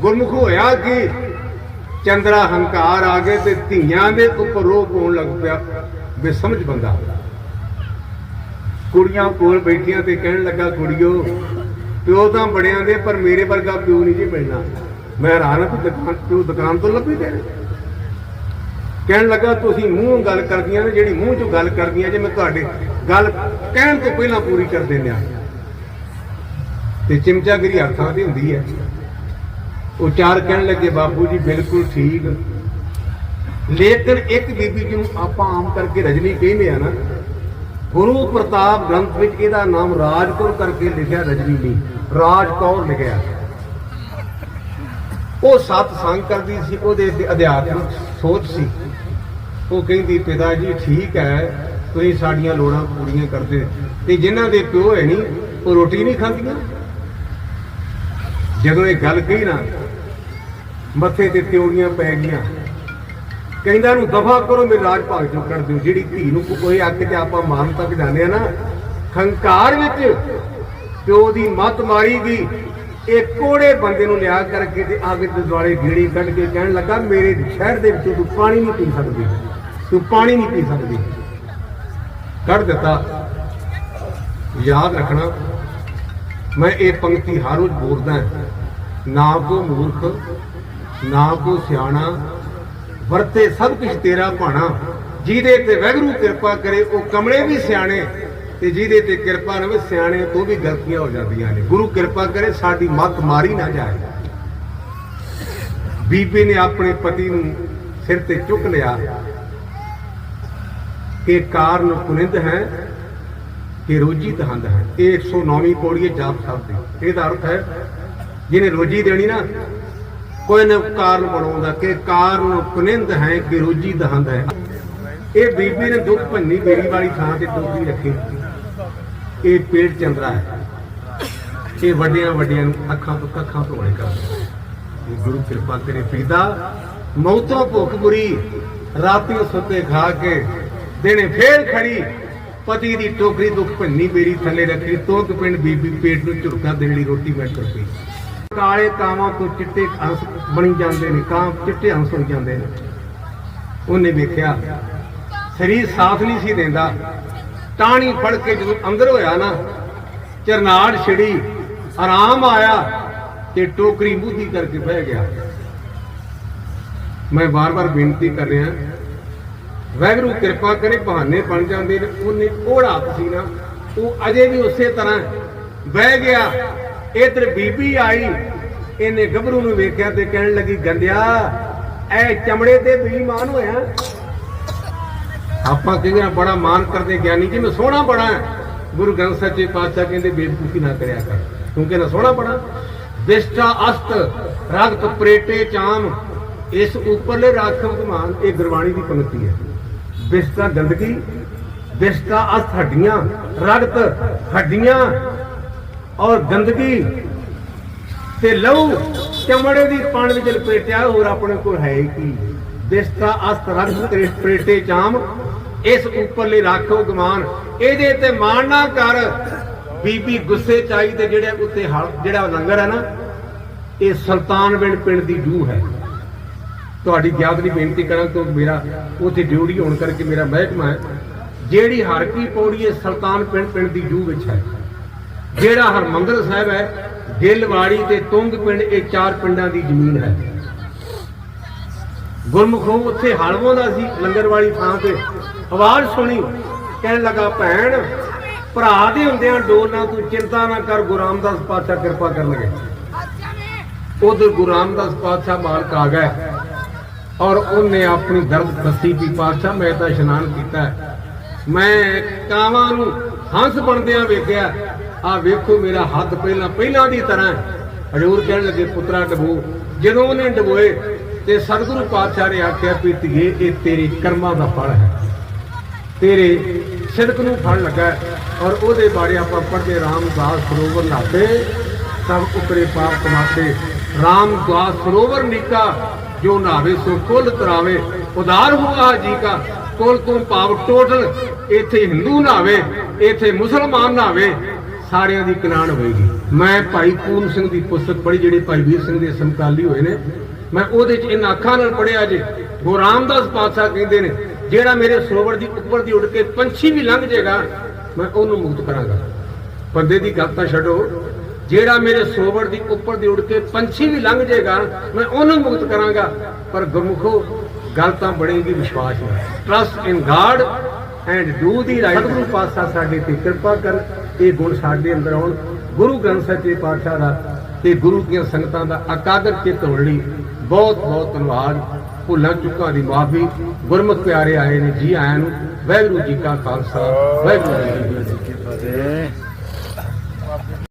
ਗੁਰਮੁਖ ਹੋਇਆ ਕਿ? ਚੰਦਰਾ ਹੰਕਾਰ ਆ ਗਏ ਤੇ ਧੀਆਂ ਦੇ ਉੱਪਰ ਰੋਹ ਪਾਉਣ ਲੱਗ ਪਿਆ। ਬੇਸਮਝ ਬੰਦਾ ਕੁੜੀਆਂ ਕੋਲ ਬੈਠੀਆਂ ਤੇ ਕਹਿਣ ਲੱਗਾ, ਕੁੜੀਓ, ਪਿਓ ਤਾਂ ਬੜਿਆਂ ਦੇ, ਪਰ ਮੇਰੇ ਵਰਗਾ ਪਿਓ ਨਹੀਂ ਜੀ ਮਿਲਣਾ। ਮੈਂ ਹੈਰਾਨ ਹਾਂ ਕਿ ਦੁਕਾਨ ਪਿਓ ਦੁਕਾਨ ਤੋਂ ਲੱਭੀ ਦੇ ਕਹਿਣ ਲੱਗਾ, ਤੁਸੀਂ ਮੂੰਹ ਗੱਲ ਕਰਦੀਆਂ ਨੇ, ਜਿਹੜੀ ਮੂੰਹ ਚੋਂ ਗੱਲ ਕਰਦੀਆਂ ਜੇ ਮੈਂ ਤੁਹਾਡੇ ਗੱਲ ਕਹਿਣ ਤੋਂ ਪਹਿਲਾਂ ਪੂਰੀ ਕਰ ਦਿੰਦਿਆ ਤੇ ਚਿਮਚਾਗਰੀ ਹੱਥਾਂ ਦੀ ਹੁੰਦੀ ਹੈ। ਉਹ ਚਾਰ ਕਹਿਣ ਲੱਗੇ, ਬਾਪੂ ਜੀ, ਬਿਲਕੁਲ ਠੀਕ। ਲੇਕਿਨ ਇੱਕ ਬੀਬੀ ਜਿਹਨੂੰ ਆਪਾਂ ਆਮ ਕਰਕੇ ਰਜਨੀ ਕਹਿੰਦੇ ਆ ਨਾ, ਗੁਰੂ ਪ੍ਰਤਾਪ ਗ੍ਰੰਥ ਵਿੱਚ ਇਹਦਾ ਨਾਮ ਰਾਜਕੌਰ ਕਰਕੇ ਲਿਖਿਆ ਰਜਨੀ ਨਹੀਂ ਰਾਜਕੌਰ ਲਿਖਿਆ। ਉਹ ਸਤ ਸੰਗ ਕਰਦੀ ਸੀ, ਉਹਦੇ ਤੇ ਅਧਿਆਤਮਿਕ ਸੋਚ ਸੀ। ਉਹ ਕਹਿੰਦੀ, ਪਿਤਾ ਜੀ, ਠੀਕ ਹੈ, ਤੁਸੀਂ ਸਾਡੀਆਂ ਲੋੜਾਂ ਪੂਰੀਆਂ ਕਰਦੇ ਤੇ ਜਿਨ੍ਹਾਂ ਦੇ ਪਿਓ ਹੈ ਨਹੀਂ, ਉਹ ਰੋਟੀ ਨਹੀਂ ਖਾਂਦੀਆਂ? ਜਦੋਂ ਇਹ ਗੱਲ ਕਹੀ ਨਾ ਮੱਥੇ ਤੇ ਤਿਉੜੀਆਂ ਪੈ ਗਈਆਂ। ਕਹਿੰਦਾ ਨੂੰ, ਦਫਾ ਕਰੋ, ਮੇਰੇ ਰਾਜ ਭਾਗ ਚੋਂ ਕੱਢ ਦਿਓ। ਜਿਹੜੀ ਧੀ ਨੂੰ ਕੋਈ ਅੱਗ ਤੇ ਆਪਾਂ ਮਾਰਨ ਤੱਕ ਜਾਂਦੇ ਆ ਨਾ। ਖੰਕਾਰ ਵਿੱਚ ਪਿਓ ਦੀ ਮੱਤ ਮਾਰੀ ਗਈ। ਇਹ ਕੋੜੇ ਬੰਦੇ ਨੂੰ ਲਿਆ ਕਰਕੇ ਤੇ ਅੱਗ ਦੇ ਦੁਆਲੇ ਗੀੜੀ ਕੱਢ ਕੇ ਕਹਿਣ ਲੱਗਾ, ਮੇਰੇ ਸ਼ਹਿਰ ਦੇ ਵਿੱਚੋਂ ਤੂੰ ਪਾਣੀ ਨਹੀਂ ਪੀ ਸਕਦੀ। ਤੂੰ ਪਾਣੀ ਨਹੀਂ ਪੀ ਸਕਦੀ। ਕੱਢ ਦਿੱਤਾ। ਯਾਦ ਰੱਖਣਾ, ਮੈਂ ਇਹ ਪੰਕਤੀ ਹਰ ਰੋਜ਼ ਬੋਲਦਾ ਹਾਂ। ਨਾ ਕੋ ਮੂਰਖ ਨਾ ਕੋ ਸਿਆਣਾ, ਵਰਤੇ ਸਭ ਕੁਝ ਤੇਰਾ ਭਾਣਾ। ਜਿਹਦੇ ਤੇ ਵੈਗਰੂ ਕਿਰਪਾ ਕਰੇ, ਉਹ ਕਮਲੇ ਵੀ ਸਿਆਣੇ, ਤੇ ਜਿਹਦੇ ਤੇ ਕਿਰਪਾ ਨਾ ਹੋਵੇ ਸਿਆਣੇ ਤੋਂ ਵੀ ਗਲਤੀਆਂ ਹੋ ਜਾਂਦੀਆਂ ਨੇ। ਗੁਰੂ ਕਿਰਪਾ ਕਰੇ, ਸਾਡੀ ਮੱਤ ਮਾਰੀ ਨਾ ਜਾਏ। ਬੀਬੀ ਨੇ ਆਪਣੇ ਪਤੀ ਨੂੰ ਸਿਰ ਤੇ ਚੁੱਕ ਲਿਆ। ਕਿ ਕਾਰਨ ਪੁਨਿੰਦ ਹੈ ਕਿ ਰੋਜੀ ਤਹੰਦ ਹੈ। ਇਹ 109ਵੀਂ ਪੌੜੀ ਹੈ ਜਾਪ ਸਾਹਿਬ ਦੀ। ਇਹਦਾ ਅਰਥ ਹੈ, ਜਿਹਨੇ ਰੋਜੀ ਦੇਣੀ ਨਾ ਕੋਈ ਨਾ ਕਾਰਨ ਬਣਾਉਂਦਾ ਕਿ ਕਾਰਨ ਕੁਨਿੰਦ ਹੈ ਕਿ ਰੋਜੀ ਦਹੰਦ ਹੈ। ਇਹ ਬੀਬੀ ਨੇ ਦੁੱਖ ਭੰਨੀ ਬੇੜੀ ਵਾਲੀ ਥਾਂ ਤੇ ਟੋਕਰੀ ਰੱਖੀ। ਇਹ ਪੇਟ ਚੰਦਰਾ ਹੈ। ਇਹ ਵੱਡਿਆਂ ਵੱਡਿਆਂ ਨੂੰ ਅੱਖਾਂ ਤੋਂ ਕੱਖਾਂ ਧੋਣੇ ਕਰਦਾ ਇਹ ਗੁਰੂ ਕਿਰਪਾ ਕਰੇ ਪੀਦਾ। ਮੌਤੋਂ ਭੁੱਖ ਬੁਰੀ। ਰਾਤੀ ਸੁੱਤੇ ਖਾ ਕੇ ਦਿਨੇ ਫੇਰ ਖੜੀ। ਪਤੀ ਦੀ ਟੋਕਰੀ ਦੁੱਖ ਭੰਨੀ, ਮੇਰੀ ਥੱਲੇ ਰੱਖੀ। ਤੋਕ ਪਿੰਡ ਬੀਬੀ ਪੇਟ ਨੂੰ ਝੁਰਕਾ ਦੇਣ ਲਈ ਰੋਟੀ ਮੈਂ ਕਰ ਪਈ। ਕਾਲੇ ਕਾਵਾਂ ਤੋਂ ਚਿੱਟੇ ਹੰਸ ਬਣੀ ਜਾਂਦੇ ਨੇ ਕਾਂ ਚਿੱਟੇ ਹੰਸ ਹੋ ਜਾਂਦੇ ਨੇ। ਉਹਨੇ ਵੇਖਿਆ, ਸਰੀਰ ਸਾਥ ਨਹੀਂ ਸੀ ਦਿੰਦਾ। ਟਾਣੀ ਫੜ ਕੇ ਜਦੋਂ ਅੰਦਰ ਹੋਇਆ ਨਾ, ਚਰਨਾੜ ਛਿੜੀ, ਆਰਾਮ ਆਇਆ ਤੇ ਟੋਕਰੀ ਮੂਧੀ ਕਰਕੇ ਬਹਿ ਗਿਆ। ਮੈਂ ਵਾਰ-ਵਾਰ ਬੇਨਤੀ ਕਰ ਰਿਹਾ, ਵੈਗਰੂ ਕਿਰਪਾ ਕਰੇ, ਬਹਾਨੇ ਬਣ ਜਾਂਦੇ ਨੇ। ਉਹਨੇ ਕੋੜਾ ਸੀ ਨਾ, ਉਹ ਅਜੇ ਵੀ ਉਸੇ ਤਰ੍ਹਾਂ ਬਹਿ ਗਿਆ। ਇਧਰ ਬੀਬੀ ਆਈ, ਇਹਨੇ ਗੱਭਰੂ ਨੂੰ ਵੇਖਿਆ ਤੇ ਕਹਿਣ ਲੱਗੀ ਗੰਦਿਆ ਐ ਚਮੜੇ ਤੇ ਬੇਈਮਾਨ ਹੋਇਆ ਆਪਾਂ ਕਹਿੰਦੇ ਆ, ਬੜਾ ਮਾਨ ਕਰਦੇ ਗਿਆਨੀ ਜੀ, ਮੈਂ ਸੋਹਣਾ ਬੜਾ ਗੁਰੂ ਗ੍ਰੰਥ ਸਾਹਿਬ ਜੀ ਪਾਤਸ਼ਾਹ ਕਹਿੰਦੇ, ਬੇਵਕੂਫੀ ਨਾ ਕਰਿਆ ਕਰ। ਤੂੰ ਕਹਿੰਦਾ, ਸੋਹਣਾ ਬੜਾ। ਵਿਸ਼ਟਾ ਅਸਤ ਰਗਤ ਪ੍ਰੇਟੇ ਚਾਮ, ਇਸ ਉੱਪਰਲੇ ਰਾਖਵ ਕਮਾਨ ਇਹ ਗੁਰਬਾਣੀ ਦੀ ਪੰਕਤੀ ਹੈ। ਵਿਸ਼ਟਾ ਗੰਦਗੀ, ਵਿਸ਼ਟਾ ਅਸਤ ਹੱਡੀਆਂ, ਰਗਤ ਹੱਡੀਆਂ ਔਰ ਗੰਦਗੀ ਤੇ ਲਹੂ ਚਮੜੇ ਦੀ ਪਾਣ ਵਿੱਚ ਲਪੇਟਿਆ, ਹੋਰ ਆਪਣੇ ਕੋਲ ਹੈ ਕੀ? ਵਿਸ਼ਟਾ ਅਸਤ ਰਗਤ ਪ੍ਰੇਟੇ ਚਾਮ, ਇਸ ਉੱਪਰਲੇ ਰਾਖੋ ਗਮਾਨ। ਇਹਦੇ ਤੇ ਮਾਣ ਨਾ ਕਰ। ਬੀਬੀ ਗੁੱਸੇ ਚ ਆਈ ਤੇ ਜਿਹੜੇ ਉੱਤੇ ਜਿਹੜਾ ਲੰਗਰ ਹੈ ਨਾ, ਇਹ ਸੁਲਤਾਨਵਿੰਡ ਪਿੰਡ ਦੀ ਜੂ ਹੈ। ਤੁਹਾਡੀ ਯਾਦ ਦੀ ਬੇਨਤੀ ਕਰਾਂ ਕਿਉਂਕਿ ਮੇਰਾ ਉੱਥੇ ਡਿਊਟੀ ਹੋਣ ਕਰਕੇ ਮੇਰਾ ਮਹਿਕਮਾ ਹੈ। ਜਿਹੜੀ ਹਰ ਕੀ ਪੌੜੀ ਇਹ ਸੁਲਤਾਨ ਪਿੰਡ ਪਿੰਡ ਦੀ ਜੂ ਵਿੱਚ ਹੈ। ਜਿਹੜਾ ਹਰਮੰਦਰ ਸਾਹਿਬ ਹੈ, ਗਿੱਲਵਾੜੀ ਤੇ ਤੁੰਗ ਪਿੰਡ, ਇਹ ਚਾਰ ਪਿੰਡਾਂ ਦੀ ਜ਼ਮੀਨ ਹੈ। ਗੁਰਮੁਖੋਂ ਉੱਥੇ ਹਲਵੋਂ ਦਾ ਸੀ ਲੰਗਰ ਵਾਲੀ ਥਾਂ ਤੇ। ਆਵਾਜ਼ ਸੁਣੀ, ਕਹਿਣ ਲੱਗਾ, ਭੈਣ, ਭਰਾ ਦੇ ਹੁੰਦਿਆਂ ਡੋਰ ਨਾ ਤੂੰ ਚਿੰਤਾ ਨਾ ਕਰ, ਗੁਰੂ ਰਾਮਦਾਸ ਪਾਤਸ਼ਾਹ ਕਿਰਪਾ ਕਰਨਗੇ। ਉਧਰ ਗੁਰੂ ਰਾਮਦਾਸ ਪਾਤਸ਼ਾਹ ਮਾਲਕ ਆ ਗਏ ਔਰ ਉਹਨੇ ਆਪਣੀ ਦਰਦ ਦੱਸੀ ਵੀ, ਪਾਤਸ਼ਾਹ, ਮੈਂ ਤਾਂ ਇਸ਼ਨਾਨ ਕੀਤਾ ਮੈਂ ਕਾਵਾਂ ਨੂੰ ਹੰਸ ਬਣਦਿਆਂ ਵੇਖਿਆ ਆ ਵੇਖੋ ਮੇਰਾ ਹੱਥ ਪਹਿਲਾਂ ਪਹਿਲਾਂ ਦੀ ਤਰ੍ਹਾਂ ਹਜੂਰ ਕਹਿਣ ਲੱਗੇ, ਪੁੱਤਰਾ ਡਬੋ। ਜਦੋਂ ਉਹਨੇ ਡਬੋਏ ਤੇ ਸਤਿਗੁਰੂ ਪਾਤਸ਼ਾਹ ਨੇ ਆਖਿਆ ਵੀ ਧੀਏ, ਇਹ ਤੇਰੇ ਕਰਮਾਂ ਦਾ ਫਲ ਹੈ। ਤੇਰੇ ਸਿਦਕ ਨੂੰ ਫਲ ਲੱਗਾ ਔਰ ਉਹਦੇ ਬਾਰੇ ਆਪਾਂ ਪੜ੍ਹਦੇ ਰਾਮਦਾਸ ਸਰੋਵਰ ਨਾਤੇ। ਸਭ ਉਪਰੇ ਪਾਪ ਕਮਾਤੇ। ਰਾਮਦਾਸ ਸਰੋਵਰ ਨਿਕਾ, ਜੋ ਨਾਵੇ ਸੋ ਕੁੱਲ ਤਰਾਵੇ। ਉਦਾਰ ਹੁਆ ਜੀ ਕਾ, ਕੁਲ ਤੋਂ ਪਾਪ ਟੋਟਲ, ਇੱਥੇ ਹਿੰਦੂ ਨਾਵੇ ਇੱਥੇ ਮੁਸਲਮਾਨ ਨਾਵੇ ਸਾਰਿਆਂ ਦੀ ਕਨਾਨ ਹੋਏਗੀ। ਮੈਂ ਭਾਈ ਪੂਰਨ ਸਿੰਘ ਦੀ ਪੁਸਤਕ ਪੜ੍ਹੀ, ਜਿਹੜੀ ਭਾਈ ਵੀਰ ਸਿੰਘ ਦੇ ਸਮਕਾਲੀ ਹੋਏ ਨੇ। ਮੈਂ ਉਹਦੇ ਚ ਇਹਨਾਂ ਅੱਖਾਂ ਨਾਲ ਪੜਿਆ ਜੇ। ਗੁਰੂ ਰਾਮਦਾਸ ਪਾਤਸ਼ਾਹ ਕਹਿੰਦੇ ਨੇ, ਜਿਹੜਾ ਮੇਰੇ ਸਰੋਵਰ ਦੀ ਉੱਪਰ ਦੀ ਉੱਡ ਕੇ ਪੰਛੀ ਵੀ ਲੰਘ ਜਾਏਗਾ, ਮੈਂ ਉਹਨੂੰ ਮੁਕਤ ਕਰਾਂਗਾ। ਬੰਦੇ ਦੀ ਗੱਲ ਤਾਂ ਛੱਡੋ। ਜਿਹੜਾ ਮੇਰੇ ਸਰੋਵਰ ਦੀ ਉੱਪਰ ਦੀ ਉੱਡ ਕੇ ਪੰਛੀ ਵੀ ਲੰਘ ਜਾਏਗਾ, ਮੈਂ ਉਹਨੂੰ ਮੁਕਤ ਕਰਾਂਗਾ। ਪਰ ਗੁਰਮੁਖੋ, ਗੱਲ ਤਾਂ ਬਣੇਗੀ, ਵਿਸ਼ਵਾਸ ਨਾਲ। Trust in God and do the right ਗੁਰੂ ਪਾਤਸ਼ਾਹ ਸਾਡੇ ਤੇ ਕਿਰਪਾ ਕਰ ਇਹ ਗੁਣ ਸਾਡੇ ਅੰਦਰ ਆਉਣ। ਗੁਰੂ ਗ੍ਰੰਥ ਸਾਹਿਬ ਜੀ ਪਾਤਸ਼ਾਹ ਦਾ ਤੇ ਗੁਰੂ ਦੀਆਂ ਸੰਗਤਾਂ ਦਾ ਅਕਾਦਰ ਚਿੱਤ ਹੋਣ ਲਈ ਬਹੁਤ ਬਹੁਤ ਧੰਨਵਾਦ। ਭੁੱਲਾਂ ਚੁੱਕਾਂ ਦੀ ਮਾਫੀ। ਗੁਰਮੁਖ ਪਿਆਰੇ ਆਏ ਨੇ ਜੀ ਆਇਆਂ ਨੂੰ। ਵਾਹਿਗੁਰੂ ਜੀ ਕਾ ਖਾਲਸਾ। ਵਾਹਿਗੁਰੂ ਜੀ ਕੀ ਫਤਿਹ।